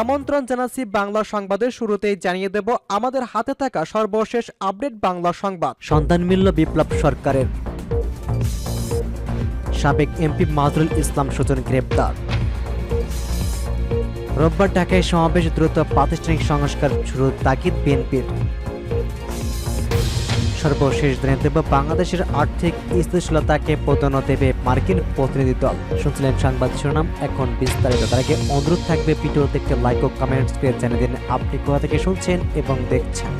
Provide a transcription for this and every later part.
আমন্ত্রণ জানাচ্ছি বাংলা সংবাদের শুরুতেই জানিয়ে দেব, আমাদের হাতে থাকা সর্বশেষ আপডেট বাংলা সংবাদ। সন্তান মিলল বিপ্লব সরকারের। সাবেক এমপি মাজরুল ইসলাম সুজন গ্রেপ্তার। রোববার ঢাকায় সমাবেশ দ্রুত প্রাতিষ্ঠানিক সংস্কার শুরু তাগিদ বিএনপির। সর্বশেষ জানিয়ে দেব বাংলাদেশের আর্থিক স্থিতিশীলতাকে প্রাধান্য দেবে মার্কিন প্রতিনিধি দল। শুনছিলেন সংবাদ শিরোনাম, এখন বিস্তারিত। তার আগে অনুরোধ থাকবে ভিডিও দেখতে লাইক ও কমেন্টস করে জানিয়ে দিন। আপনি কোথা থেকে শুনছেন এবং দেখছেন?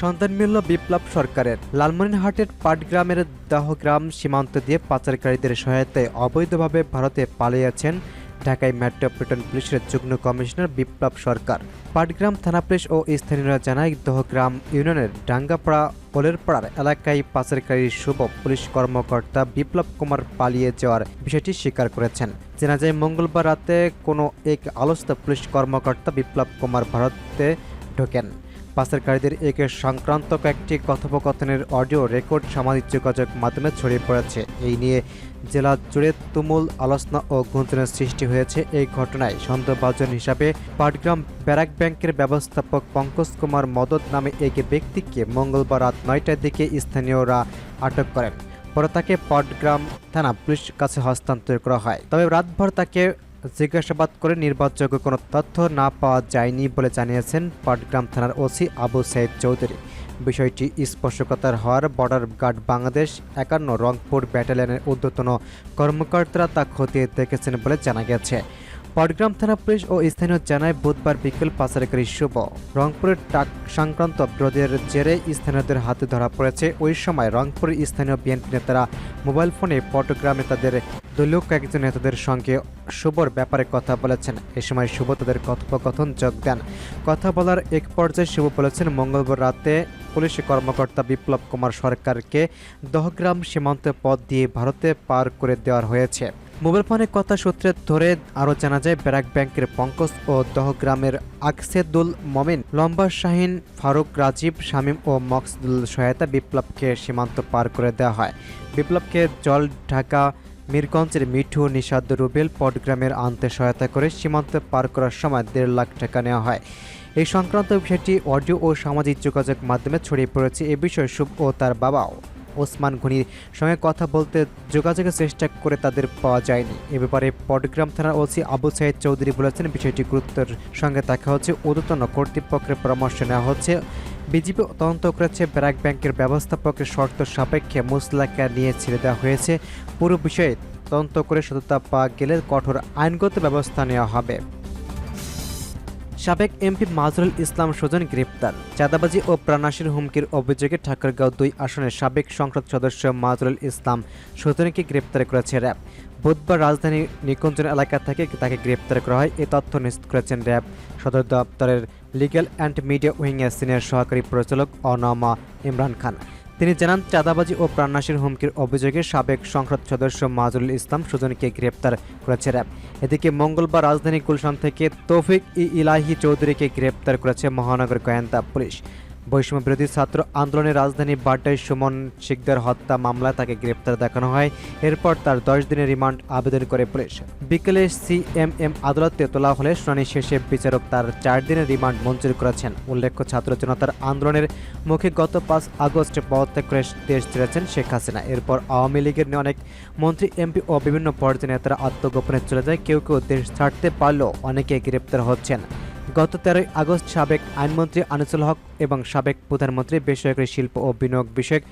সন্তান মিলল বিপ্লব সরকারের। লালমনিরহাটের পাটগ্রামের দহগ্রাম সীমান্ত দিয়ে পাচারকারীদের সহায়তায় অবৈধভাবে ভারতে পালিয়েছেন ঢাকায় মেট্রোপলিটন পুলিশের যুগ্ম কমিশনার বিপ্লব সরকার। পাটগ্রাম থানা পুলিশ ও স্থানীয়রা জানায়, দহগ্রাম ইউনিয়নের ডাঙ্গাপাড়া ওলেরপাড়ার এলাকায় পাচারকারী শুভ পুলিশ কর্মকর্তা বিপ্লব কুমার পালিয়ে যাওয়ার বিষয়টি স্বীকার করেছেন। জানা যায়, মঙ্গলবার রাতে কোনো এক আলোচিত পুলিশ কর্মকর্তা বিপ্লব কুমার ভারতে ঢোকেন। পাচারকারীদের একে সংক্রান্ত কয়েকটি কথোপকথনের অডিও রেকর্ড সামাজিক যোগাযোগ মাধ্যমে ছড়িয়ে পড়েছে। এই নিয়ে জেলা জুড়ে তুমুল আলোচনা ও গুঞ্জনের সৃষ্টি হয়েছে এই ঘটনায়। সন্দেহভাজন হিসাবে পাটগ্রাম ব্যারাক ব্যাংকের ব্যবস্থাপক পঙ্কজ কুমার মদত নামে এক ব্যক্তিকে মঙ্গলবার রাত নয়টার দিকে স্থানীয়রা আটক করেন। পরে তাকে পটগ্রাম থানা পুলিশ কাছে হস্তান্তর করা হয়। তবে রাতভর তাকে জিজ্ঞাসাবাদ করে নির্ভরযোগ্য কোনো তথ্য না পাওয়া যায়নি বলে জানিয়েছেন পাটগ্রাম থানার ওসি আবু সাইদ চৌধুরী। বিষয়টি স্পর্শকতার হওয়ার বর্ডার গার্ড বাংলাদেশ একান্ন রংপুর ব্যাটালিয়নের ঊর্ধ্বতন কর্মকর্তারা তা খতিয়ে দেখেছেন বলে জানা গেছে। পাটগ্রাম থানা পুলিশ ও স্থানীয় জানায়, বুধবার বিকেল পাচারকারী শুভ। রংপুরের টাক সংক্রান্ত বিরোধের জেরে স্থানীয়দের হাতে ধরা পড়েছে। ওই সময় রংপুরের স্থানীয় বিএনপি নেতারা মোবাইল ফোনে পটগ্রামে তাদের দলীয় কয়েকজন নেতাদের সঙ্গে শুভর ব্যাপারে কথা বলেছেন। এ সময় শুভ তাদের কথোপকথন যোগ দেন। কথা বলার এক পর্যায়ে শুভ বলেছেন, মঙ্গলবার রাতে পুলিশ কর্মকর্তা বিপ্লব কুমার সরকারকে দহগ্রাম সীমান্ত পথ দিয়ে ভারতে পার করে দেওয়া হয়েছে। মোবাইল ফোনে কথা সূত্রে ধরে আরও জানা যায়, ব্যারাক ব্যাংকের পঙ্কজ ও দহগ্রামের আকসেদুল মমিন, লম্বা শাহিন, ফারুক রাজীব, শামীম ও মকসদুল সহায়তা বিপ্লবকে সীমান্ত পার করে দেওয়া হয়। বিপ্লবকে জল ঢাকা, মিরগঞ্জের মিঠু নিষাদ রুবেল, পটগ্রামের আনতে সহায়তা করে সীমান্ত পার করার সময় দেড় লাখ টাকা নেওয়া হয়। এই সংক্রান্ত বিষয়টি অডিও ও সামাজিক যোগাযোগ মাধ্যমে ছড়িয়ে পড়েছে। এ বিষয়ে শুভ ও তার বাবাও। ওসমান ঘনির সঙ্গে কথা বলতে যোগাযোগের চেষ্টা করে তাদের পাওয়া যায়নি। এ ব্যাপারে পটগ্রাম থানার ওসি আবু সাইদ চৌধুরী বলেছেন, বিষয়টি গুরুত্বের সঙ্গে দেখা হচ্ছে। ঊর্ধ্বতন কর্তৃপক্ষের পরামর্শ নেওয়া হচ্ছে। বিজেপি তদন্ত করেছে ব্র্যাক ব্যাংকের ব্যবস্থাপকের শর্ত সাপেক্ষে মুসলাকে নিয়ে ছেড়ে দেওয়া হয়েছে। পুরো বিষয়ে তদন্ত করে সততা পাওয়া গেলে কঠোর আইনগত ব্যবস্থা নেওয়া হবে। সাবেক এমপি মাজরুল ইসলাম সুজন গ্রেপ্তার। চাঁদাবাজি ও প্রাণাসীর হুমকির অভিযোগে ঠাকুরগাঁও দুই আসনের সাবেক সংসদ সদস্য মাজরুল ইসলাম সুজনকে গ্রেপ্তার করেছে র্যাব। বুধবার রাজধানীর নিকুঞ্জন এলাকা থেকে তাকে গ্রেপ্তার করা হয়। এ তথ্য নিশ্চিত করেছেন র্যাব সদর দপ্তরের লিগ্যাল অ্যান্ড মিডিয়া উইংয়ের সিনিয়র সহকারী পরিচালক অনামা ইমরান খান। তিনি জানান, চাঁদাবাজি ও প্রাণনাশের হুমকির অভিযোগে সাবেক সংসদ সদস্য মাজুল ইসলাম সুজনকে গ্রেপ্তার করেছে র্যাব। এদিকে মঙ্গলবার রাজধানী গুলশান থেকে তৌফিক ই ইলাহি চৌধুরীকে গ্রেপ্তার করেছে মহানগর গোয়েন্দা পুলিশ। বৈষম্য বিরোধী ছাত্র আন্দোলনের রাজধানী বাড্ডায় সুমন শিকদার হত্যা মামলায় তাকে গ্রেপ্তার দেখানো হয়। এরপর তার দশ দিনের রিমান্ড আবেদন করে পুলিশ। বিকেলে সিএমএম আদালতে তোলা হলে শুনানি শেষে বিচারক তার চার দিনের রিমান্ড মঞ্জুর করেছেন। উল্লেখ্য, ছাত্র জনতার আন্দোলনের মুখে গত পাঁচ আগস্ট পদত্যাগ করে দেশ ছেড়েছেন শেখ হাসিনা। এরপর আওয়ামী লীগের অনেক মন্ত্রী, এমপি ও বিভিন্ন পর্যায়ের নেতারা আত্মগোপনে চলে যায়। কেউ কেউ দেশ ছাড়তে পারলেও অনেকে গ্রেপ্তার হচ্ছেন। গত তেরোই আগস্ট সাবেক আইনমন্ত্রী আনিসুল হক এবং সাবেক প্রধানমন্ত্রী বেসরকারি শিল্প ও বিনিয়োগ বিষয়ক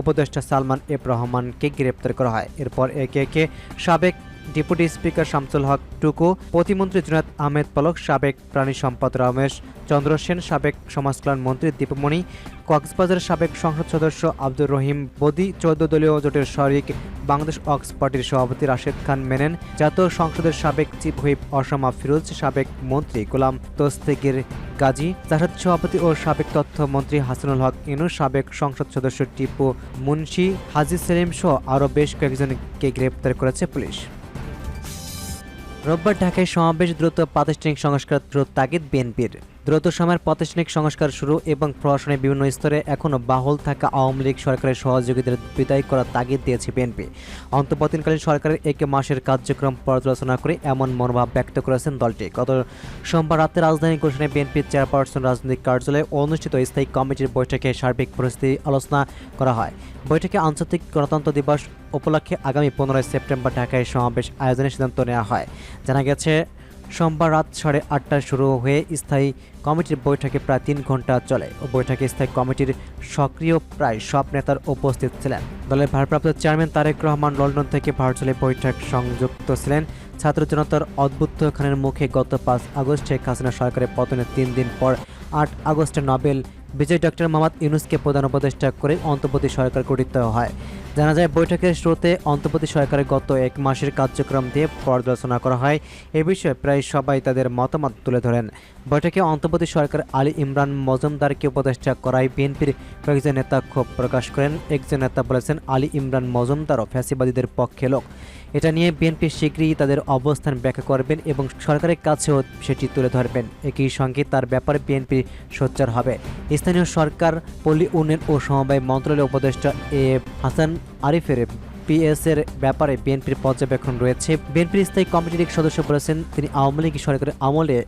উপদেষ্টা সালমান এফ রহমানকে গ্রেপ্তার করা হয়। এরপর একে একে সাবেক ডেপুটি স্পিকার শামসুল হক টুকু, প্রতিমন্ত্রী জুনাদ আহমেদ পলক, সাবেক প্রাণী সম্পদ রমেশ চন্দ্র সেন, সাবেক সমাজকল্যাণ মন্ত্রী দীপমণি, কক্সবাজারের সাবেক সংসদ সদস্য আব্দুর রহিম বদি, চৌদ্দ দলীয় জোটের শরিক বাংলাদেশ অক্স পার্টির সভাপতি রাশেদ খান মেনেন, জাতীয় সংসদের সাবেক চিফ হুইপ অসমা ফিরোজ, সাবেক মন্ত্রী গোলাম তোস্তেগির গাজী, জাসাদ সভাপতি ও সাবেক তথ্যমন্ত্রী হাসানুল হক ইনু, সাবেক সংসদ সদস্য টিপু মুন্সি, হাজি সেলিম সহ আরও বেশ কয়েকজনকে গ্রেপ্তার করেছে পুলিশ। রোববার ঢাকায় সমাবেশ দ্রুত প্রাতিষ্ঠানিক সংস্কার দ্রুত তাগিদ বিএনপির। দ্রুত সময়ের প্রাতিষ্ঠানিক সংস্কার শুরু এবং প্রশাসনের বিভিন্ন স্তরে এখনও বাহল থাকা আওয়ামী লীগ সরকারের সহযোগীদের বিদায় করার তাগিদ দিয়েছে বিএনপি। অন্তর্বর্তীকালীন সরকারের এক মাসের কার্যক্রম পর্যালোচনা করে এমন মনোভাব ব্যক্ত করেছেন দলটি। গত সোমবার রাতে রাজধানী ঘোষণায় বিএনপির চেয়ারপারসন রাজনৈতিক কার্যালয়ে অনুষ্ঠিত স্থায়ী কমিটির বৈঠকে সার্বিক পরিস্থিতি আলোচনা করা হয়। বৈঠকে আন্তর্জাতিক গণতন্ত্র দিবস উপলক্ষে আগামী পনেরোই সেপ্টেম্বর ঢাকায় সমাবেশ আয়োজনের সিদ্ধান্ত নেওয়া হয়। জানা গেছে সোমবার রাত সাড়ে আটটায় শুরু হয়ে স্থায়ী কমিটির বৈঠকে প্রায় তিন ঘণ্টা চলে। বৈঠকে স্থায়ী কমিটির সক্রিয় প্রায় সব নেতার উপস্থিত ছিলেন। দলের ভারপ্রাপ্ত চেয়ারম্যান তারেক রহমান লন্ডন থেকে ভার্চুয়ালি বৈঠক সংযুক্ত ছিলেন। ছাত্র জনতার অদ্ভুত খানের মুখে গত পাঁচ আগস্ট শেখ হাসিনা সরকারের পতনের তিন দিন পর আট আগস্টে নোবেল বিজয় ডক্টর মোহাম্মদ ইউনুসকে প্রধান উপদেষ্টা করে অন্তর্বর্তী সরকার গঠিত হয়। জানা যায়, বৈঠকের শুরুতে অন্তর্বর্তী সরকারের গত এক মাসের কার্যক্রম দিয়ে পর্যালোচনা করা হয়। এ বিষয়ে প্রায় সবাই তাদের মতামত তুলে ধরেন। বৈঠকে অন্তর্বর্তী সরকার আলী ইমরান মজুমদারকে উপদেষ্টা করায় বিএনপির কয়েকজন নেতা ক্ষোভ প্রকাশ করেন। একজন নেতা বলেছেন, আলী ইমরান মজুমদারও ফ্যাসিবাদীদের পক্ষে লোক। এটা নিয়ে বিএনপি শীঘ্রই তাদের অবস্থান ব্যাখ্যা করবেন এবং সরকারের কাছেও সেটি তুলে ধরবেন। একই সঙ্গে তার ব্যাপারে বিএনপি সোচ্চার হবে। স্থানীয় সরকার, পল্লী উন্নয়ন ও সমবায় মন্ত্রণালয়ের উপদেষ্টা এ হাসান আরিফের পিএস এর ব্যাপারে বিএনপির পর্যবেক্ষণ রয়েছে। বিএনপির স্থায়ী কমিটির এক সদস্য বলেছেন, তিনি আওয়ামী লীগ সরকারের আমলে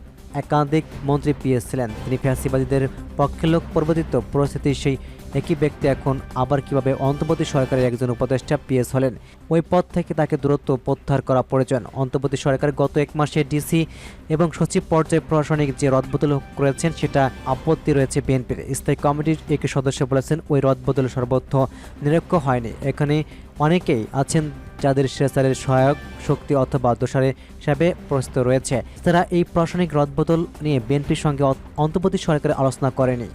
একাধিক মন্ত্রী পিএস ছিলেন। তিনি ফ্যাসিবাদীদের পক্ষে লোক পরিবর্তিত পরিস্থিতি সেই একই ব্যক্তি এখন আবার কীভাবে অন্তর্বর্তী সরকারের একজন উপদেষ্টা পিএস হলেন? ওই পদ থেকে তাকে দূরত্ব প্রত্যাহার করা প্রয়োজন। অন্তর্বর্তী সরকার গত এক মাসে ডিসি এবং সচিব পর্যায়ে প্রশাসনিক যে রদবদল করেছেন, সেটা আপত্তি রয়েছে বিএনপির। স্থায়ী কমিটির এক সদস্য বলেছেন, ওই রদবদল সর্বত্র নিরক্ষ হয়নি। এখানে অনেকেই আছেন যাদের স্বেচ্ছারের সহায়ক শক্তি অথবা দোষারে হিসাবে প্রস্তুত রয়েছে। তারা এই প্রশাসনিক রদবদল নিয়ে বিএনপির সঙ্গে অন্তর্বর্তী সরকারের আলোচনা করেনি।